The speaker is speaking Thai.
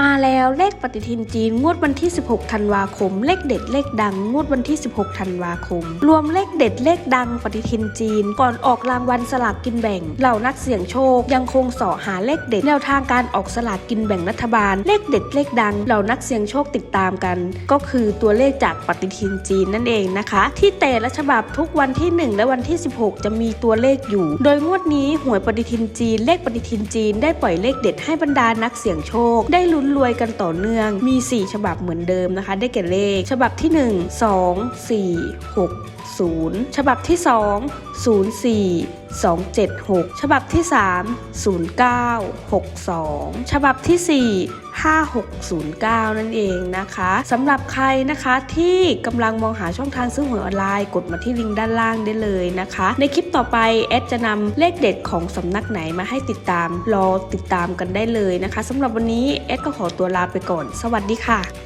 มาแล้วเลขปฏิทินจีนงวดวันที่ 16 ธันวาคม เลขเด็ดเลขดังงวดวันที่ 16 ธันวาคม รวมเลขเด็ดเลขดังปฏิทินจีน ก่อนออกรางวัลสลากกินแบ่ง เหล่านักเสี่ยงโชค ยังคงสาะหาเลขเด็ดแนวทางการออกสลากกินแบ่งรัฐบาล เลขเด็ดเลขดัง เหล่านักเสี่ยงโชคติดตามกัน ก็คือตัวเลขจากปฏิทินจีนนั่นเองนะคะ ที่แต่ละฉบับทุกวันที่ 1 และวันที่ 16 จะมีตัวเลขอยู่ โดยงวดนี้หวยปฏิทินจีน เลขปฏิทินจีน ได้ปล่อยเลขเด็ดให้บรรดานักเสี่ยงโชคได้ลุ้นรวยกันต่อเนื่อง มี 4 ฉบับเหมือนเดิมนะคะ ได้แก่เลข ฉบับที่ 1 2 4 6 0 ฉบับที่ 2 04 276 ฉบับที่ 3 0962 ฉบับที่ 4 5609 นั่นเองนะคะสำหรับใครนะคะที่กำลังมองหาช่องทางซื้อหวยออนไลน์กดมาที่ลิงก์ด้านล่างได้เลยนะคะ ในคลิปต่อไปแอดจะนำเลขเด็ดของสำนักไหนมาให้ติดตาม รอติดตามกันได้เลยนะคะสำหรับวันนี้แอดก็ขอตัวลาไปก่อน สวัสดีค่ะ